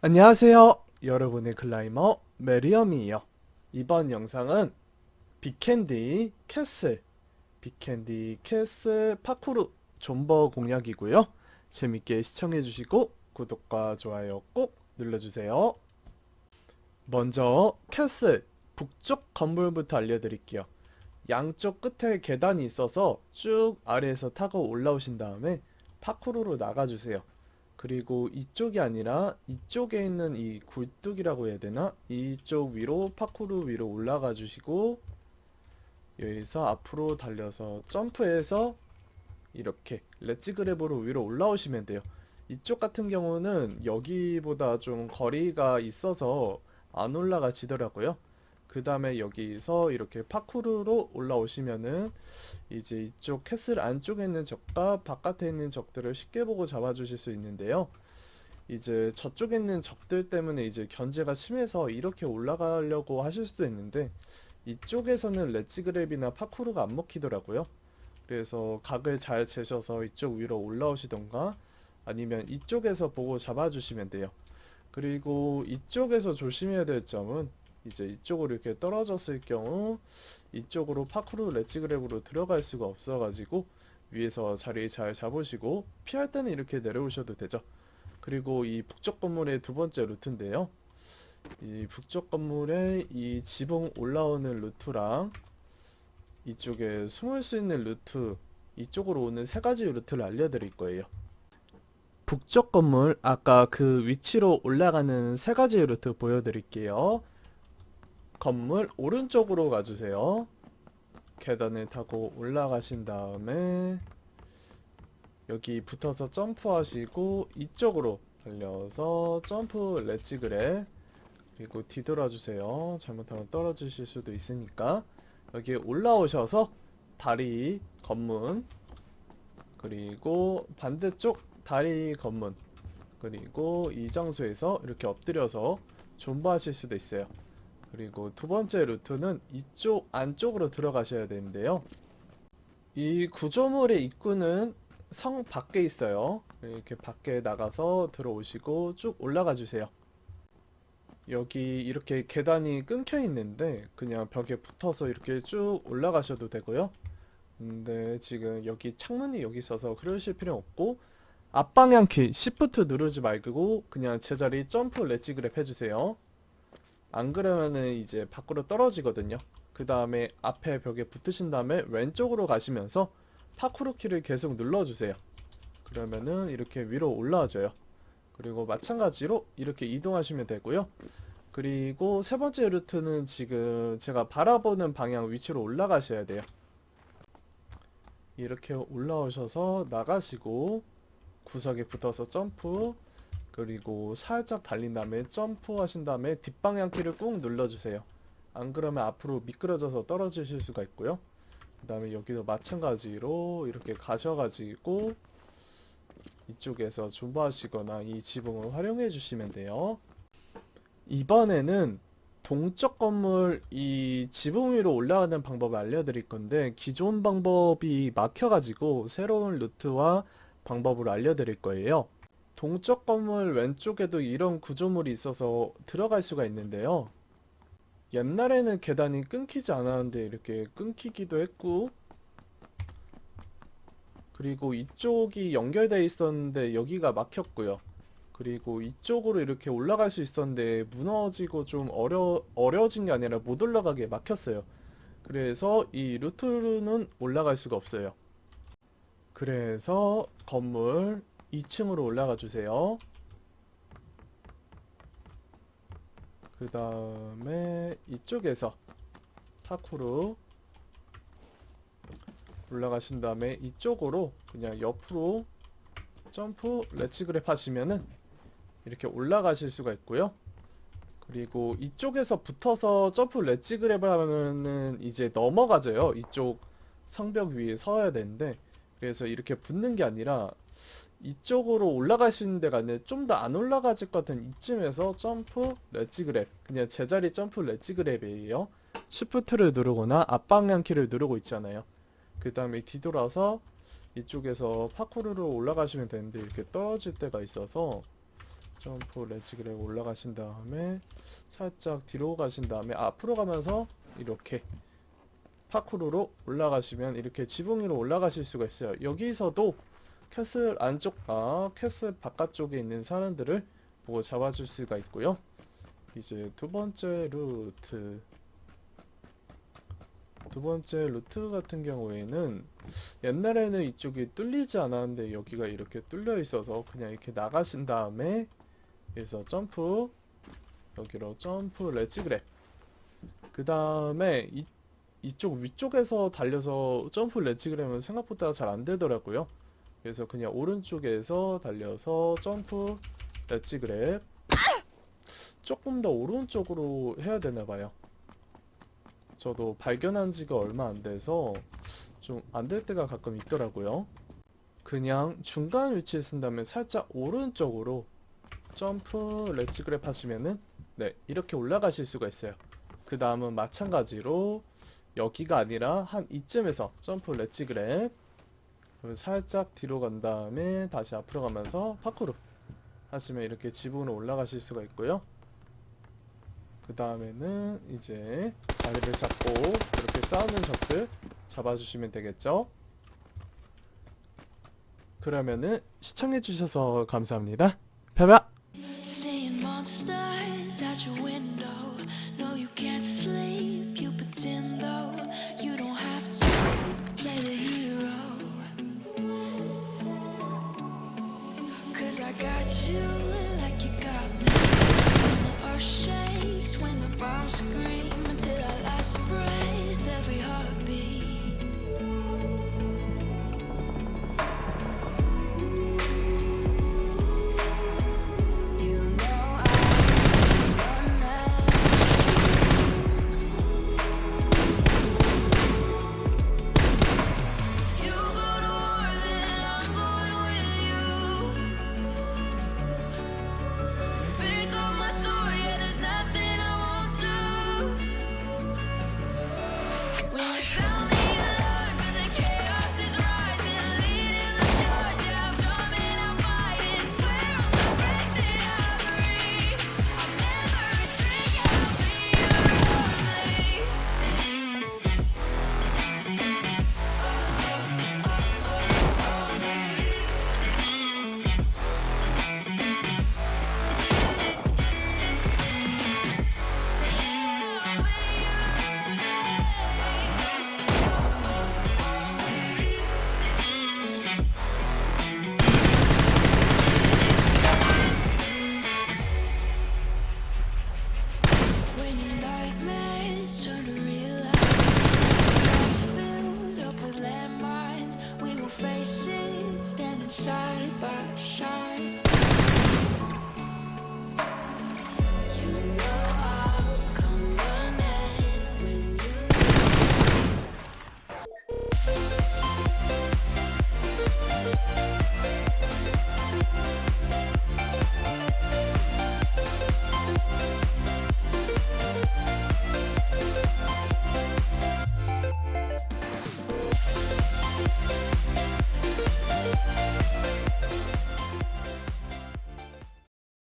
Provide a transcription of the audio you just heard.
안녕하세요. 여러분의 클라이머 메리엄이에요. 이번 영상은 빅캔디 캐슬, 빅캔디 캐슬 파쿠르 존버 공략이고요. 재밌게 시청해주시고 구독과 좋아요 꼭 눌러주세요. 먼저 캐슬 북쪽 건물부터 알려드릴게요. 양쪽 끝에 계단이 있어서 쭉 아래에서 타고 올라오신 다음에 파쿠르로 나가주세요. 그리고 이쪽이 아니라 이쪽에 있는 이 굴뚝이라고 해야 되나? 이쪽 위로 파쿠르 위로 올라가 주시고 여기서 앞으로 달려서 점프해서 이렇게 렛츠 그랩으로 위로 올라오시면 돼요. 이쪽 같은 경우는 여기보다 좀 거리가 있어서 안 올라가지더라고요. 그 다음에 여기서 이렇게 파쿠르로 올라오시면은 이제 이쪽 캐슬 안쪽에 있는 적과 바깥에 있는 적들을 쉽게 보고 잡아주실 수 있는데요. 이제 저쪽에 있는 적들 때문에 이제 견제가 심해서 이렇게 올라가려고 하실 수도 있는데 이쪽에서는 렛츠 그랩이나 파쿠르가 안 먹히더라고요. 그래서 각을 잘 재셔서 이쪽 위로 올라오시던가 아니면 이쪽에서 보고 잡아주시면 돼요. 그리고 이쪽에서 조심해야 될 점은 이제 이쪽으로 이렇게 떨어졌을 경우 이쪽으로 파쿠르 렛츠 그랩으로 들어갈 수가 없어가지고 위에서 자리 잘 잡으시고 피할 때는 이렇게 내려오셔도 되죠. 그리고 이 북쪽 건물의 두 번째 루트인데요. 이 북쪽 건물의 이 지붕 올라오는 루트랑 이쪽에 숨을 수 있는 루트 이쪽으로 오는 세 가지 루트를 알려드릴 거예요. 북쪽 건물 아까 그 위치로 올라가는 세 가지 루트 보여드릴게요. 건물 오른쪽으로 가주세요. 계단을 타고 올라가신 다음에 여기 붙어서 점프하시고 이쪽으로 달려서 점프 렛츠 그래 그리고 뒤돌아주세요. 잘못하면 떨어지실 수도 있으니까 여기 올라오셔서 다리 검문 그리고 반대쪽 다리 검문 그리고 이 장소에서 이렇게 엎드려서 존버하실 수도 있어요. 그리고 두 번째 루트는 이쪽 안쪽으로 들어가셔야 되는데요. 이 구조물의 입구는 성 밖에 있어요. 이렇게 밖에 나가서 들어오시고 쭉 올라가 주세요. 여기 이렇게 계단이 끊겨 있는데 그냥 벽에 붙어서 이렇게 쭉 올라가셔도 되고요. 근데 지금 여기 창문이 여기 있어서 그러실 필요 없고 앞방향 키 Shift 누르지 말고 그냥 제자리 점프 렛츠 그랩 해주세요. 안 그러면은 이제 밖으로 떨어지거든요. 그 다음에 앞에 벽에 붙으신 다음에 왼쪽으로 가시면서 파쿠르 키를 계속 눌러주세요. 그러면은 이렇게 위로 올라와줘요. 그리고 마찬가지로 이렇게 이동하시면 되고요. 그리고 세 번째 루트는 지금 제가 바라보는 방향 위치로 올라가셔야 돼요. 이렇게 올라오셔서 나가시고 구석에 붙어서 점프 그리고 살짝 달린 다음에 점프 하신 다음에 뒷방향 키를 꾹 눌러주세요. 안 그러면 앞으로 미끄러져서 떨어지실 수가 있고요. 그 다음에 여기도 마찬가지로 이렇게 가셔가지고 이쪽에서 존버하시거나 이 지붕을 활용해 주시면 돼요. 이번에는 동쪽 건물 이 지붕 위로 올라가는 방법을 알려드릴 건데 기존 방법이 막혀가지고 새로운 루트와 방법을 알려드릴 거예요. 동쪽 건물 왼쪽에도 이런 구조물이 있어서 들어갈 수가 있는데요. 옛날에는 계단이 끊기지 않았는데 이렇게 끊기기도 했고 그리고 이쪽이 연결되어 있었는데 여기가 막혔고요. 그리고 이쪽으로 이렇게 올라갈 수 있었는데 무너지고 좀 어려 어려워진 게 아니라 못 올라가게 막혔어요. 그래서 이 루트는 올라갈 수가 없어요. 그래서 건물 2층으로 올라가 주세요. 그 다음에 이쪽에서 파쿠르 올라가신 다음에 이쪽으로 그냥 옆으로 점프 렛츠 그랩 하시면은 이렇게 올라가실 수가 있고요. 그리고 이쪽에서 붙어서 점프 렛츠 그랩을 하면은 이제 넘어가져요. 이쪽 성벽 위에 서야 되는데 그래서 이렇게 붙는 게 아니라 이쪽으로 올라갈 수 있는 데가 아니라 좀 더 안 올라가질 것 같은 이쯤에서 점프 렛츠 그랩. 그냥 제자리 점프 렛츠 그랩이에요. 시프트를 누르거나 앞방향 키를 누르고 있잖아요. 그 다음에 뒤돌아서 이쪽에서 파쿠르로 올라가시면 되는데 이렇게 떨어질 때가 있어서 점프 레지그렉 올라가신 다음에 살짝 뒤로 가신 다음에 앞으로 가면서 이렇게 파쿠르로 올라가시면 이렇게 지붕 위로 올라가실 수가 있어요. 여기서도 캐슬 안쪽과 캐슬 바깥쪽에 있는 사람들을 보고 잡아줄 수가 있고요. 이제 두 번째 루트. 두 번째 루트 같은 경우에는 옛날에는 이쪽이 뚫리지 않았는데 여기가 이렇게 뚫려 있어서 그냥 이렇게 나가신 다음에 여기서 점프 여기로 점프 레지그랩. 그 다음에 이, 이쪽 위쪽에서 달려서 점프 레지그랩은 생각보다 잘 안 되더라고요 그래서 그냥 오른쪽에서 달려서 점프 레지그랩 조금 더 오른쪽으로 해야 되나 봐요 저도 발견한 지가 얼마 안 돼서 좀 안 될 때가 가끔 있더라고요. 그냥 중간 위치에 쓴다면 살짝 오른쪽으로 점프 렛츠 그랩 하시면은 네 이렇게 올라가실 수가 있어요. 그 다음은 마찬가지로 여기가 아니라 한 이쯤에서 점프 렛츠 그랩 살짝 뒤로 간 다음에 다시 앞으로 가면서 파쿠르 하시면 이렇게 지붕으로 올라가실 수가 있고요. 그 다음에는 이제 자리를 잡고 이렇게 싸우는 적들 잡아주시면 되겠죠? 그러면은 시청해주셔서 감사합니다. 펴봐! You When you side by side.